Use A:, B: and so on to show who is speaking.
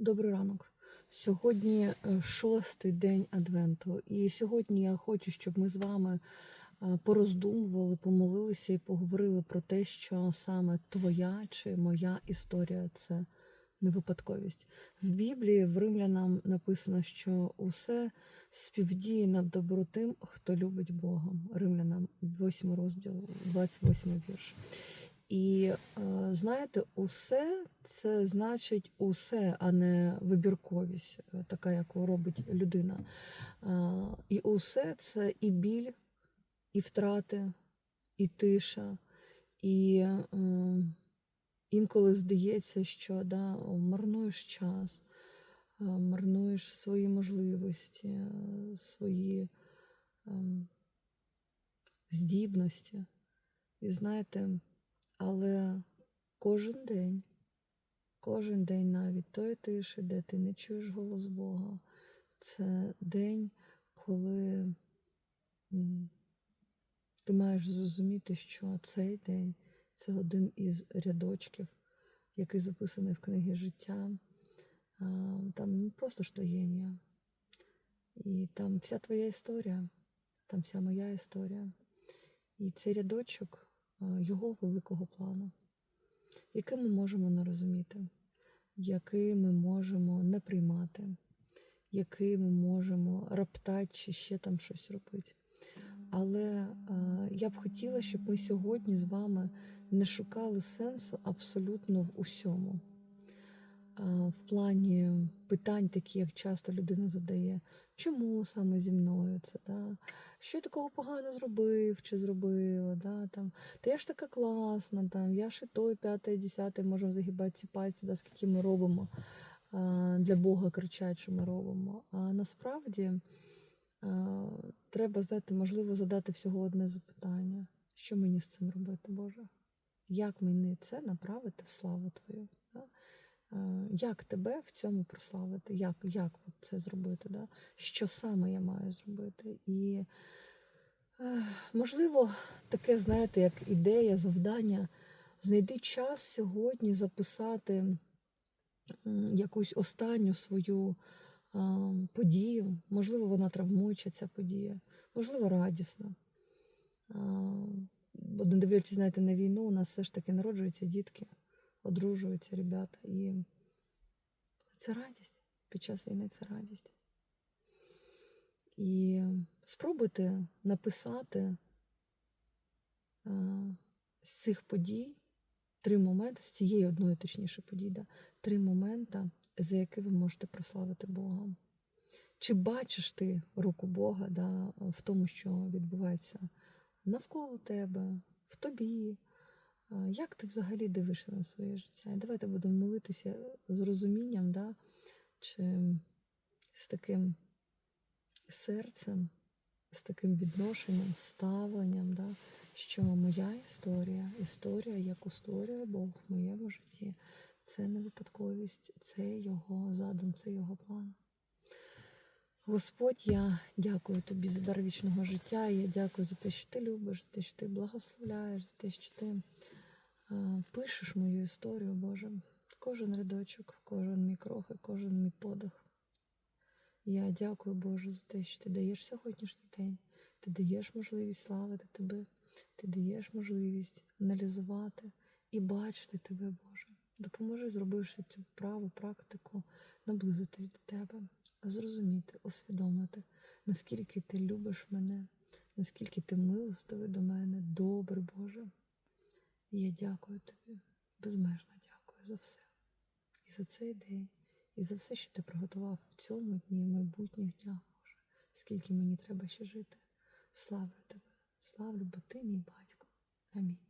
A: Добрий ранок. Сьогодні е, шостий день Адвенту, і сьогодні я хочу, щоб ми з вами е, пороздумували, помолилися і поговорили про те, що саме твоя чи моя історія це не випадковість. В Біблії в римлянам написано, що усе співдіє на добру тим, хто любить Бога. Римлянам 8 розділ, 28 вірш. І е, знаєте, усе це значить усе, а не вибірковість, е, така, яку робить людина. Е, І усе це і біль, і втрати, і тиша, і інколи здається, що да, марнуєш час, марнуєш свої можливості, свої ем, здібності. І знаєте, але кожен день, кожен день навіть тої тиші, де ти не чуєш голос Бога, це день, коли ти маєш зрозуміти, що цей день це один із рядочків, який записаний в книгі життя. Там не просто що ім'я. І там вся твоя історія, там вся моя історія. І цей рядочок його великого плану, який ми можемо не розуміти, який ми можемо не приймати, який ми можемо раптати чи ще там щось робити. Але е, я б хотіла, щоб ми сьогодні з вами не шукали сенсу абсолютно в усьому. В плані питань, такі, як часто людина задає, чому саме зі мною це? Да? Що я такого погано зробив чи зробила? Да? Там, Та я ж така класна, там, я ж і той, п'ятий, десятий, можемо загибати ці пальці, да, скільки ми робимо для Бога кричать, що ми робимо. А насправді треба знаєте, можливо задати всього одне запитання: що мені з цим робити, Боже? Як мені це направити в славу Твою? Як тебе в цьому прославити? Як як це зробити? Да? Що саме я маю зробити? І, можливо, таке, знаєте, як ідея, завдання, знайди час сьогодні записати якусь останню свою подію. Можливо, вона травмуюча, ця подія, можливо, радісна. Бо не дивлячись, знаєте, на війну, у нас все ж таки народжуються дітки одружуються ребята. І це радість. Під час війни це радість. І спробуйте написати а, з цих подій три моменти, з цієї одної, точніше, події, да, три моменти, за які ви можете прославити Бога. Чи бачиш ти руку Бога да, в тому, що відбувається навколо тебе, в тобі? Як ти взагалі дивишся на своє життя? І давайте будемо молитися з розумінням, да? чи з таким серцем, з таким відношенням, ставленням, да? що моя історія, історія, яку створює Бог в моєму житті, це не випадковість, це його задум, це його план. Господь, я дякую тобі за дар вічного життя. Я дякую за те, що ти любиш, за те, що ти благословляєш, за те, що ти пишеш мою історію, Боже. Кожен рядочок, кожен мій крок і кожен мій подих. Я дякую, Боже, за те, що ти даєш сьогоднішній день. Ти даєш можливість славити тебе, ти даєш можливість аналізувати і бачити тебе, Боже. Допоможи, зробивши цю праву практику, наблизитись до тебе, зрозуміти, усвідомити, наскільки ти любиш мене, наскільки ти милостивий до мене, добрий Боже. І я дякую тобі, безмежно дякую за все. І за цей день, і за все, що ти приготував в цьому дні, в майбутніх днях, Боже, скільки мені треба ще жити. Славлю тебе, славлю, бо ти мій батько. Амінь.